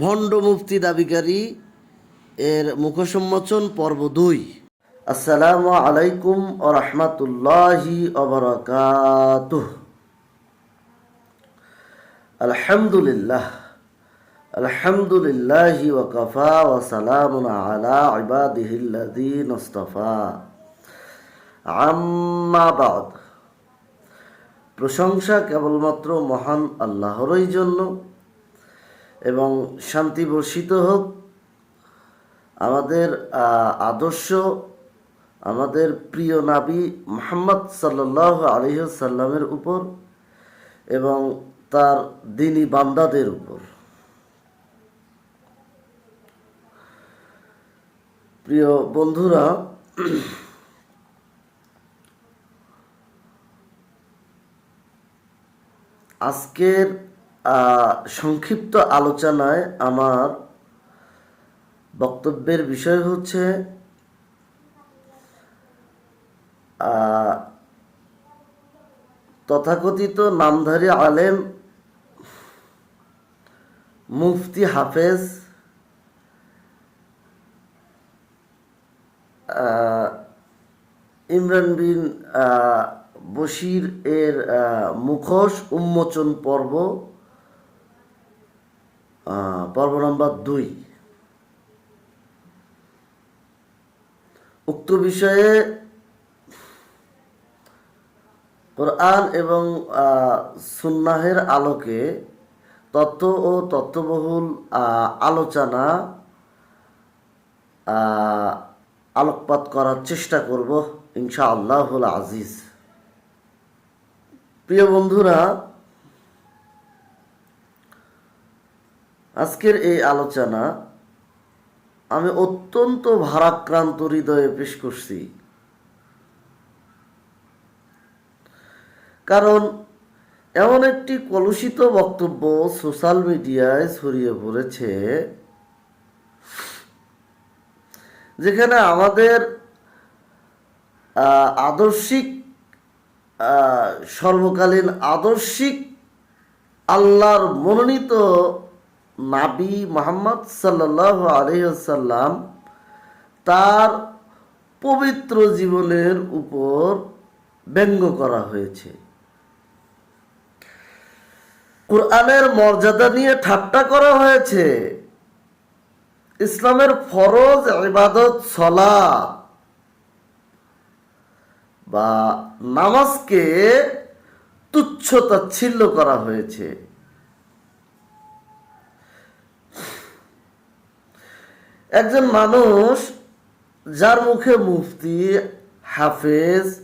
ভণ্ড মুফতি দাবিকারী এর মুখসম্মোচন পর্ব দুই। আসসালামু আলাইকুম ও রহমতুল্লাহি অবরকাতুহ আলহামদুলিল্লাহ আলহামদুলিল্লাহ ওয়াকাফা ওয়া সালামুন আলা ইবাদিহিল্লাযীনা ইসতাফা আম্মা বাদ, প্রশংসা কেবলমাত্র মহান আল্লাহরই জন্য। এবং শান্তি বর্ষিত হোক। আমাদের আদর্শ, আমাদের প্রিয় নাবী মোহাম্মদ সাল্লাহ আলহিসাল্লামের উপর এবং তার দিনী বান্দাদের উপর। প্রিয় বন্ধুরা, আজকের সংক্ষিপ্ত আলোচনায় আমার বক্তব্যের বিষয় হচ্ছে তথাকথিত নামধারী আলেম মুফতি হাফেজ ইমরান বিন বশির এর মুখোশ উন্মোচন পর্ব পর্ব নম্বর দুই। উক্ত বিষয়ে কোরআন এবং সুন্নাহের আলোকে তত্ত্ব ও তত্ত্ববহুল আলোচনা আলোকপাত করার চেষ্টা করব ইনশা আল্লাহুল আজিজ। প্রিয় বন্ধুরা আজকের এই আলোচনা আমি অত্যন্ত ভারাক্রান্ত হৃদয়ে পেশ করছি। কারণ এমন একটি কলুষিত বক্তব্য সোশ্যাল মিডিয়ায় ছড়িয়ে পড়েছে, যেখানে আমাদের আদর্শিক সর্বকালীন আদর্শিক আল্লাহর মনোনীত নাবি মোহাম্মদ সাল্লাহ আলহ্লাম তার পবিত্র জীবনের উপর ব্যঙ্গ করা হয়েছে। কোরআনের মর্যাদা নিয়ে ঠাট্টা করা হয়েছে। ইসলামের ফরজ ইবাদত সলা বা নামাজকে তুচ্ছ তাচ্ছিল্য করা হয়েছে। একজন মানুষ যার মুখে মুফতি, হাফেজ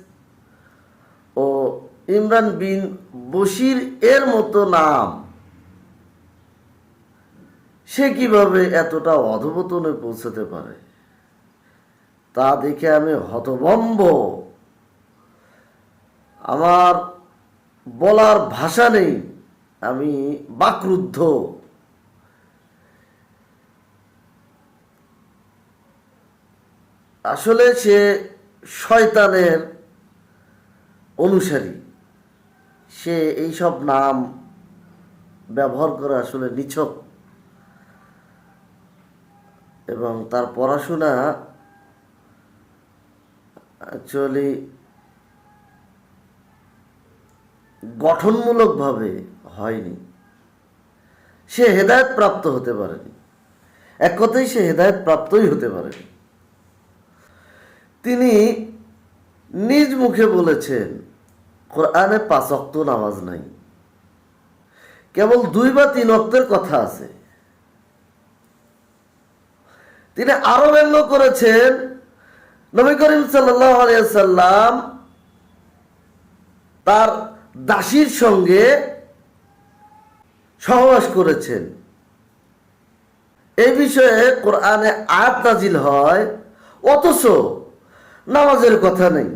ও ইমরান বিন বশির এর মতো নাম, সে কীভাবে এতটা অধপতনে পৌঁছাতে পারে? তা দেখে আমি হতভম্ব। আমার বলার ভাষা নেই। আমি বাকরুদ্ধ। আসলে সে শয়তানের অনুসারী। সে এইসব নাম ব্যবহার করে আসলে নিছক। এবং তার পড়াশোনা অ্যাকচুয়ালি গঠনমূলকভাবে হয়নি। সে হেদায়ত প্রাপ্ত হতে পারেনি। এক কথাই সে হেদায়ত প্রাপ্তই হতে পারেনি। তিনি নিজ মুখে বলেছেন, কোরআনে পাঁচ অক্ত নামাজ নাই। কেবল দুই বা তিন অক্তের কথা আছে। তিনি আরও ব্যঙ্গ করেছেন, নবী করিম সাল্লাম তার দাসীর সঙ্গে সহবাস করেছেন। এই বিষয়ে কোরআনে আয়াত নাজিল হয়। অথচ নামাজের কথা নেই।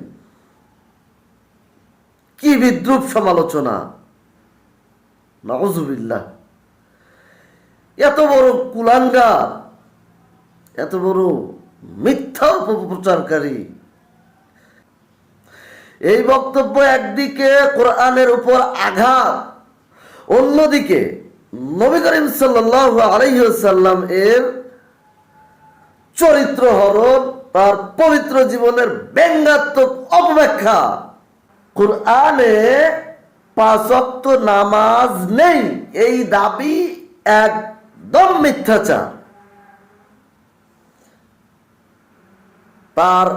কি বিদ্রুপ সমালোচনা। নজুবিল্লাহ এত বড় কুলাঙ্গার, এত বড় মিথ্যা অপপ্রচারকারী। এই বক্তব্য একদিকে কোরআনের উপর আঘাত, অন্যদিকে নবী করিম সাল্লাহ আলহ্লাম এর চরিত্র হরণ তার পবিত্র জীবনের ব্যঙ্গাত্মক অপব্যাখ্যা। কোরআনে পাঁচক্ত নামাজ নেই, এই দাবি একদম মিথ্যাচার। তার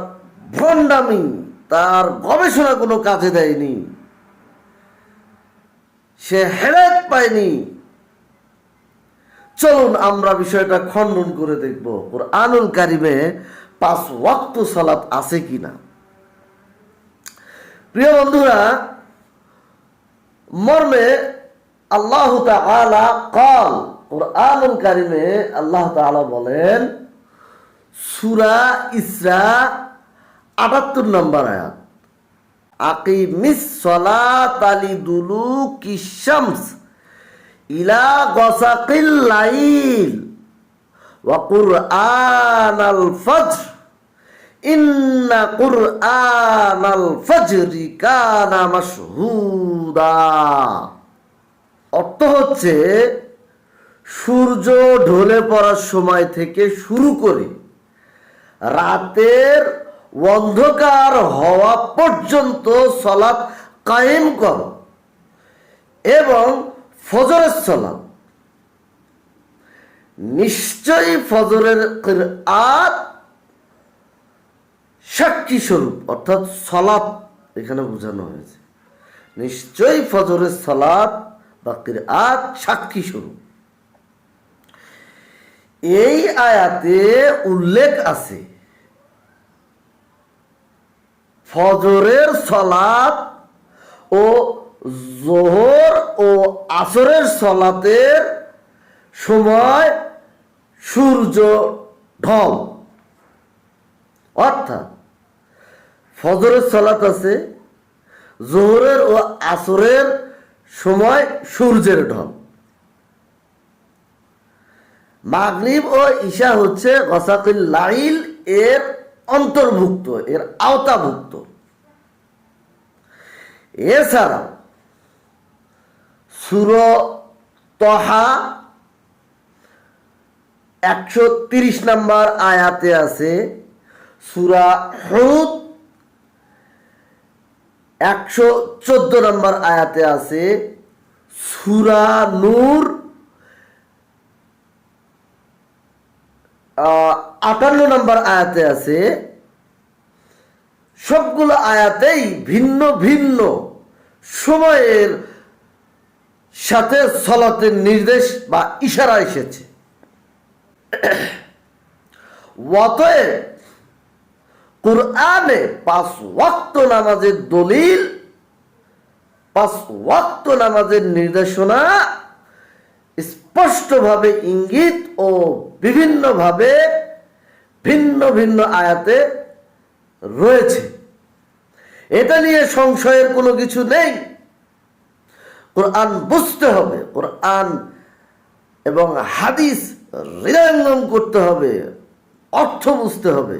ভণ্ডামি, তার গবেষণা কোনো কাজে দেয়নি। সে হেদায়ত পায়নি। চলুন আমরা বিষয়টা খণ্ডন করে দেখব। আনুল কারিমে পাঁচ ওয়াক্ত সালাত আছে কিনা? প্রিয় বন্ধুরা, মর্মে আল্লাহ তাআলা কল কোরআনুল কারিমে আল্লাহ তাআলা বলেন, সুরা ইসরা আটাত্তর নম্বর আয়াত, আকিমিস সলাত আলি দুলু কিশামস ইলা গসাকিল লাইল ওয়া কুরআনাল ফজর। ইন্না কুরআনাল ফজরি কানা মাশহুদা। অর্থ হচ্ছে, সূর্য ঢলে পড়ার সময় থেকে শুরু করে রাতের অন্ধকার হওয়া পর্যন্ত সলাৎ কায়েম করো এবং ফজরের সলাৎ। নিশ্চয়ই ফজরের আত সাক্ষী স্বরূপ, অর্থাৎ সলাৎ এখানে বোঝানো হয়েছে। নিশ্চয়ই ফজরের সলাৎ বা আত সাক্ষী স্বরূপ। এই আয়াতে উল্লেখ আছে, ফজরের সলাত ও জোহর ও আসরের সলাতের সময় সূর্য ঢল। অর্থাৎ ফজরের সলাত আছে, জোহরের ও আসরের সময় সূর্যের ঢল। মাগরিব ও ঈশা হচ্ছে গসাকুল লাইল এর অন্তর্ভুক্ত, এর আওতাভুক্ত। এছাড়া সুর তহা একশো তিরিশ নম্বর আয়াতে আছে, সুরা হুদ একশো চোদ্দ নম্বর আয়াতে আছে, সুরা নূর আটান্ন নম্বর আয়াতে আছে, সবগুলো আয়াতেই ভিন্ন ভিন্ন সময়ের সাথে সলাতের নির্দেশ বা ইশারা এসেছে। অতএব কোরআনে পাঁচ ওয়াক্ত নামাজের দলিল, পাঁচ ওয়াক্ত নামাজের নির্দেশনা স্পষ্টভাবে ইঙ্গিত ও বিভিন্নভাবে ভিন্ন ভিন্ন আয়াতে রয়েছে। এটা নিয়ে সংশয়ের কোনো কিছু নেই। কোরআন বুঝতে হবে, কোরআন এবং হাদিস হৃদয়ঙ্গম করতে হবে, অর্থ বুঝতে হবে।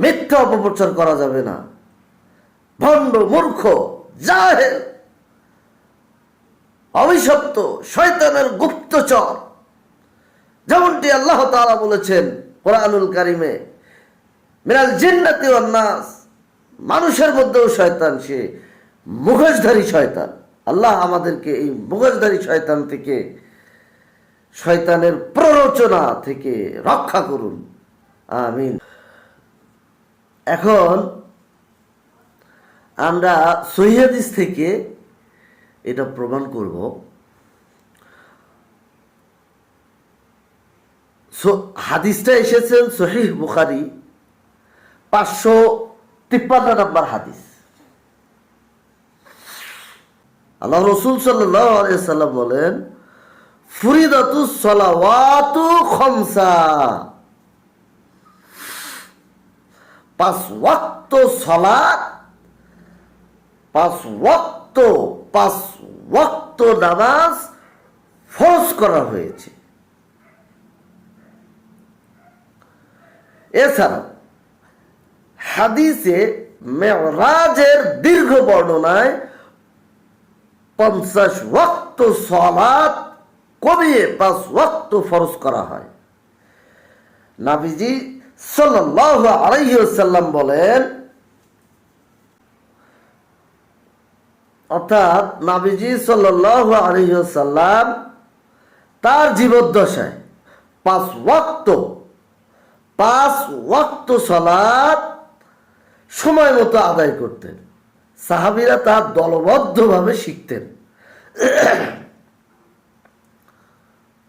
মিথ্যা অপপ্রচার করা যাবে না। ভণ্ড, মূর্খ, জাহেল, অভিশপ্ত, শয়তানের গুপ্তচর। যেমনটি আল্লাহ তাআলা বলেছেন কোরআনুল কারিমে, মিনাল জিন্নাতি নাস, মানুষের মধ্যেও শয়তান, সে মুখোশধারী শয়তান। আল্লাহ আমাদেরকে এই মুখোশধারী শয়তান থেকে, শয়তানের প্ররোচনা থেকে রক্ষা করুন। আমিন। এখন আমরা সহিদিস থেকে এটা প্রমাণ করব। হাদিসটা এসেছেন সহিহ বুখারি পাঁচশো তিপ্পান্ন নম্বর হাদিস। আল্লাহ রসুল সাল্লাম বলেন ফুরিদাতু সলাওয়াতু খমসা। পাঁচ ওয়াক্ত সলাত পাঁচ ওয়াক্ত পাঁচ ওয়াক্ত নামাজ ফরজ করা হয়েছে। এছাড়া হাদিসে মেরাজের দীর্ঘ বর্ণনায় পঞ্চাশ ওয়াক্ত সলাত কমিয়ে পাঁচ ওয়াক্ত ফরজ করা হয়। নাবিজি সাল্লাল্লাহু আলাইহি ওয়াসাল্লাম বলেন, অর্থাৎ নাবিজি সাল্লাল্লাহু আলাইহি ওয়াসাল্লাম তার জীবদ্দশায় পাঁচ ওয়াক্ত পাঁচ ওয়াক্ত সালাত সময় মতো আদায় করতেন। সাহাবিরা তার দলবদ্ধভাবে শিখতেন।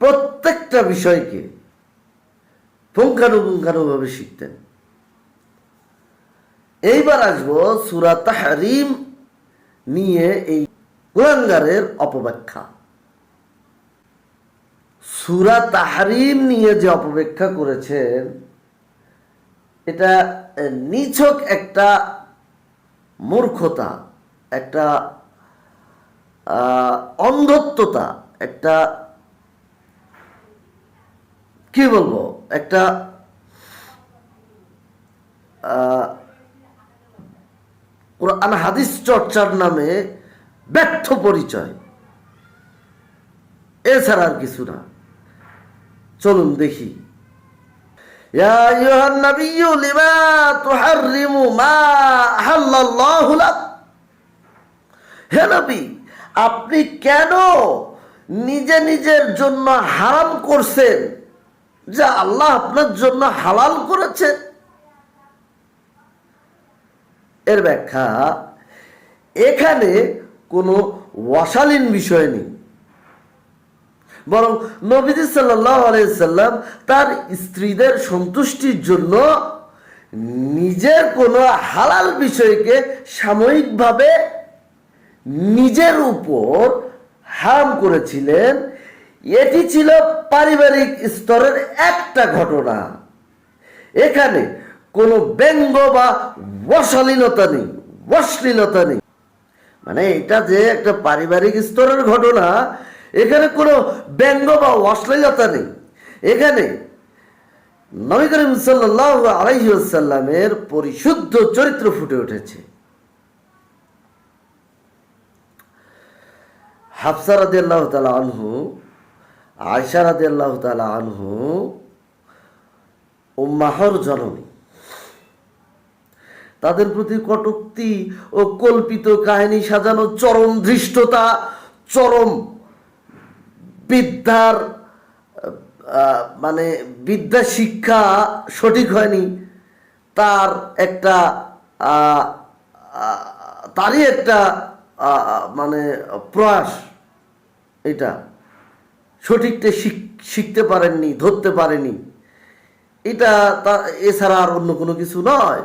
প্রত্যেকটা বিষয়কে পুঙ্খানুপুঙ্খানুভাবে শিখতেন। এইবার আসব সুরা তাহারিম নিয়ে এই কুরাঙ্গারের অপব্যাখ্যা। সুরা তাহারিম নিয়ে যে অপব্যাখ্যা করেছেন, এটা নিছক একটা মূর্খতা, একটা অন্ধত্বতা, একটা কি বলবো একটা আহ, কোরআন হাদিস চর্চার নামে ব্যর্থ পরিচয় এছাড়া আর কিছু না চলুন দেখি يا أيها النبي لما تحرم ما أحل الله لك হে নবী আপনি কেন নিজে নিজের জন্য হারাম করছেন যা আল্লাহ আপনার জন্য হালাল করেছেন এর ব্যাখ্যা, এখানে কোনো ওয়াশালীন বিষয় নেই। বরং নবীজি সাল্লাম তার স্ত্রীদের সন্তুষ্টির জন্য নিজের কোনো হালাল বিষয়কে সাময়িকভাবে নিজের উপর হারাম করেছিলেন। এটি ছিল পারিবারিক স্তরের একটা ঘটনা। এখানে কোনো ব্যঙ্গ বা অশালীনতা নেই অশ্লীলতা নেই। মানে এটা যে একটা পারিবারিক স্তরের ঘটনা, এখানে কোনো ব্যঙ্গ বা অশ্লীলতা নেই। এখানে নবী করিম সাল্লাহ আলাইসাল্লামের পরিশুদ্ধ চরিত্র ফুটে উঠেছে। হাফসা রাদি আল্লাহ তালা আনহু আয়সা রাদি আল্লাহ তালা আনহু জননী। তাদের প্রতি কটুক্তি ও কল্পিত কাহিনী সাজানো চরম ধৃষ্টতা, চরম বিদ্যার মানে বিদ্যা শিক্ষা সঠিক হয়নি, তার একটা তারই একটা মানে প্রয়াস এটা। সঠিকটা শিখ- শিখতে পারেননি, ধরতে পারেনি। এটা তা, এছাড়া আর অন্য কোনো কিছু নয়।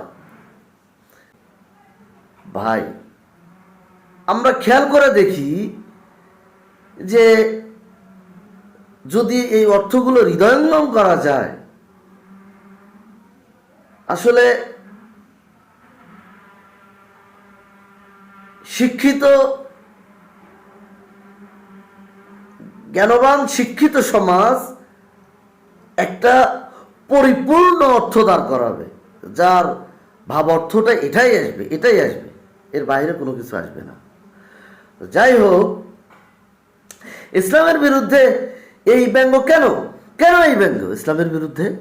ভাই, আমরা খেয়াল করে দেখি যে যদি এই অর্থগুলো হৃদয়ঙ্গম করা যায়, আসলে শিক্ষিত জ্ঞানবান শিক্ষিত সমাজ একটা পরিপূর্ণ অর্থ দাঁড় করাবে। যার ভাব অর্থটা এটাই আসবে এটাই আসবে। এর বাইরে কোনো কিছু আসবে না। যাই হোক, ইসলামের বিরুদ্ধে এই ব্যঙ্গ কেন? কেন এই ব্যঙ্গ? ইসলামের বিরুদ্ধে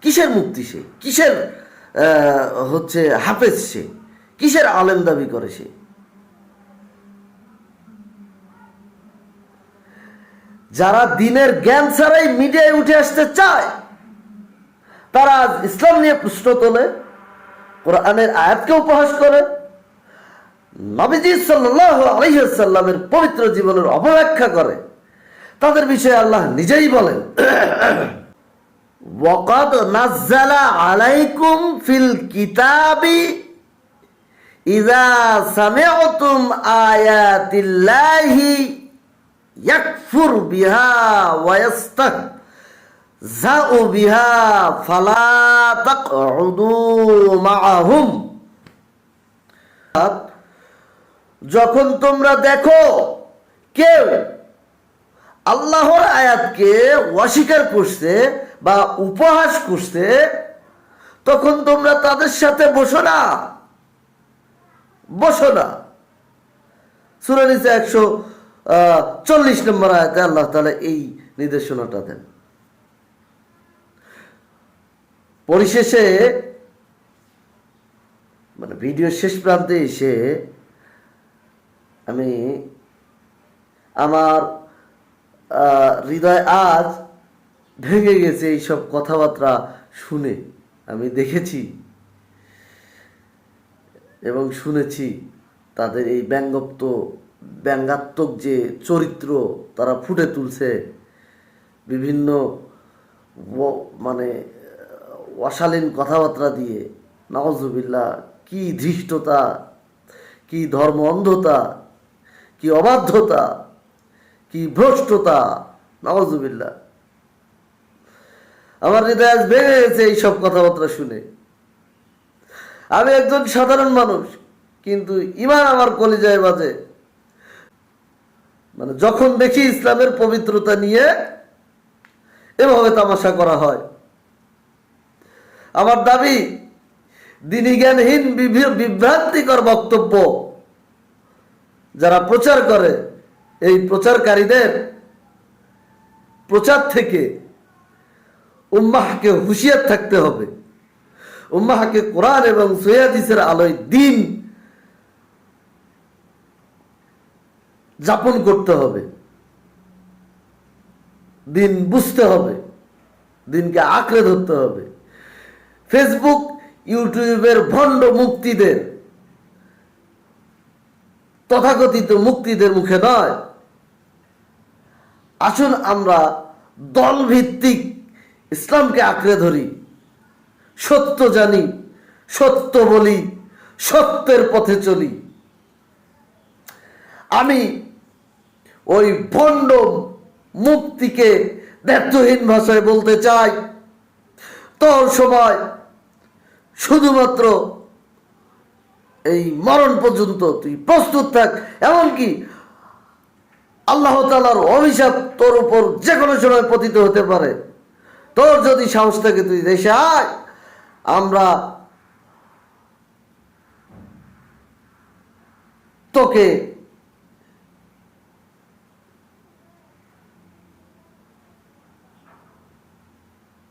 কিসের মুক্তি সে? কিসের হচ্ছে হাফেজ সে? কিসের আলেম দাবি করে সে? যারা দিনের জ্ঞান ছাড়াই মিডিয়ায় উঠে আসতে চায়, তারা আজ ইসলাম নিয়ে প্রশ্ন তোলে, কোরআনের আয়াতকে উপহাস করে। নবীজি সাল্লাহ পবিত্র জীবনের অবব্যাখ্যা করে। তাদের বিষয়ে আল্লাহ নিজেই বলেন, ওয়াকাদ নাজ্জালা আলাইকুম ফিল কিতাবি ইযা সামি'তুম আয়াতিল্লাহি ইয়াকফুর বিহা ওয়া ইয়াস্তাহজাউ বিহা ফালা তাকউদু যখন তোমরা দেখো কেউ আল্লাহর আয়াতকে অস্বীকার করছে বা উপহাস করছে, তখন তোমরা তাদের সাথে বসো না। বসো না। সুরানিসে একশো চল্লিশ নম্বর আয়াতে আল্লাহ তালা এই নির্দেশনাটা দেন। পরিশেষে মানে ভিডিও শেষ প্রান্তে এসে আমি আমার হৃদয় আজ ভেঙে গেছে এইসব কথাবার্তা শুনে। আমি দেখেছি এবং শুনেছি তাদের এই ব্যঙ্গপ্ত ব্যঙ্গাত্মক যে চরিত্র তারা ফুটে তুলছে, বিভিন্ন মানে অশালীন কথাবার্তা দিয়ে নওয়াজুবিল্লাহ কি ধৃষ্টতা, কি ধর্ম অন্ধতা, কি অবাধ্যতা, কি ভ্রষ্টতা নওয়াজুবিল্লাহ আমার হৃদয় আজ ভেঙে গেছে এইসব কথাবার্তা শুনে। আমি একজন সাধারণ মানুষ, কিন্তু ইমান আমার কলিজায় বাজে। মানে যখন দেখি ইসলামের পবিত্রতা নিয়ে এভাবে তামাশা করা হয়। আমার দাবি, দিনী জ্ঞানহীন বিভ্রান্তিকর বক্তব্য যারা প্রচার করে, এই প্রচারকারীদের প্রচার থেকে উম্মাহকে হুঁশিয়ার থাকতে হবে। উম্মাহকে কোরআন এবং সৈয়াদিসের আলোয় দিন যাপন করতে হবে। দিন বুঝতে হবে। দিনকে আঁকড়ে ধরতে হবে। ফেসবুক ইউটিউবের ভণ্ড মুক্তিদের, তথাকথিত মুক্তিদের মুখে নয়। আসুন আমরা দলভিত্তিক ইসলামকে আঁকড়ে ধরি। সত্য জানি, সত্য বলি, সত্যের পথে চলি। আমি ওই ভণ্ড মুক্তিকে ব্যর্থহীন ভাষায় বলতে চাই। তোর সময় শুধুমাত্র এই মরণ পর্যন্ত তুই প্রস্তুত থাক, এমনকি আল্লাহ তালার অভিশাপ তোর উপর যে কোনো সময় পতিত হতে পারে। তোর যদি সাহস থাকে তুই দেশে আয়। আমরা তোকে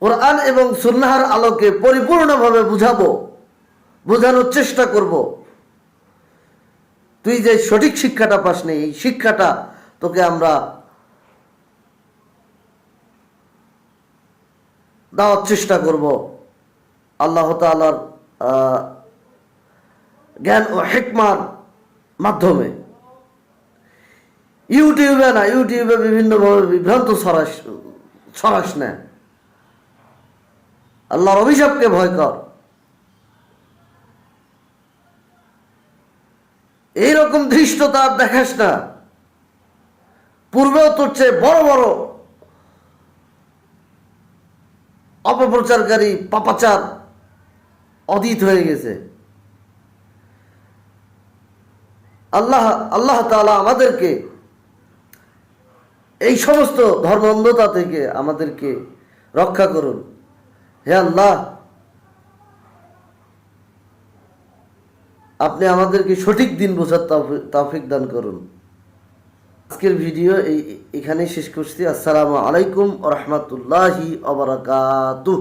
কোরআন এবং সুন্নাহার আলোকে পরিপূর্ণভাবে বুঝাবো, বোঝানোর চেষ্টা করব। তুই যে সঠিক শিক্ষাটা পাস নি এই শিক্ষাটা তোকে আমরা দেওয়ার চেষ্টা করব। আল্লাহ তালার জ্ঞান ও হেকমার মাধ্যমে। ইউটিউবে না, ইউটিউবে বিভিন্নভাবে বিভ্রান্ত ছড়াস ছড়াস না। আল্লাহর অভিশাপকে ভয় কর। এইরকম ধৃষ্টতা আর দেখাস না। পূর্বেও তোর চেয়ে বড় বড় অপপ্রচারকারী, পাপাচার অদিত হয়ে গেছে। আল্লাহ আল্লাহ তাআলা আমাদেরকে এই সমস্ত ধর্ম অন্ধতা থেকে আমাদেরকে রক্ষা করুন। হে আল্লাহ, আপনি আমাদেরকে সঠিক দিন বোঝার তাফিক দান করুন। আজকের ভিডিও এই, এখানেই শেষ করছি। আসসালামু আলাইকুম রহমতুল্লাহি অবরাকাতুহ